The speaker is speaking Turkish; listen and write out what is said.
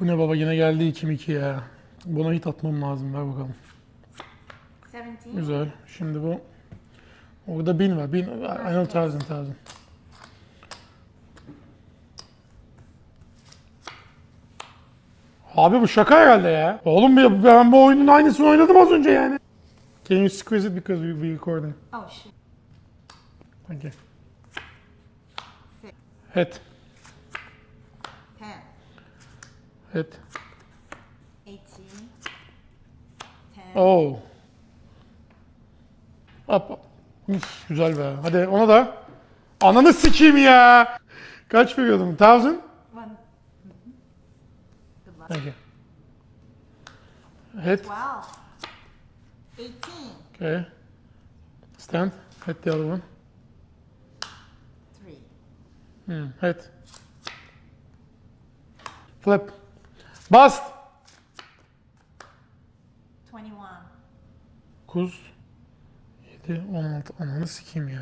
Bu ne baba yine geldi 2-2 ya. Buna hit atmam lazım ver bakalım. 17. Güzel. Şimdi bu orada 1000 var. 1000 I know thousand thousand. Abi bu şaka herhalde ya. Oğlum ben bu oyunun aynısını oynadım az önce yani. Can you squeeze it because we we recording? Oh shit. Okay. Six. Hit. 10. Hit. 18. 10. Oh. Hop. hop. Üf, güzel be. Hadi ona da. Ananı sikeyim ya. Kaç veriyordum? Thousand? One. Good luck. Okay. Hit. 12. 18. Okay. Stand. Hit the other one. 3. Hmm. Hit. Flip. Bust. 21. 9. 7, 16. Ananı sikeyim ya.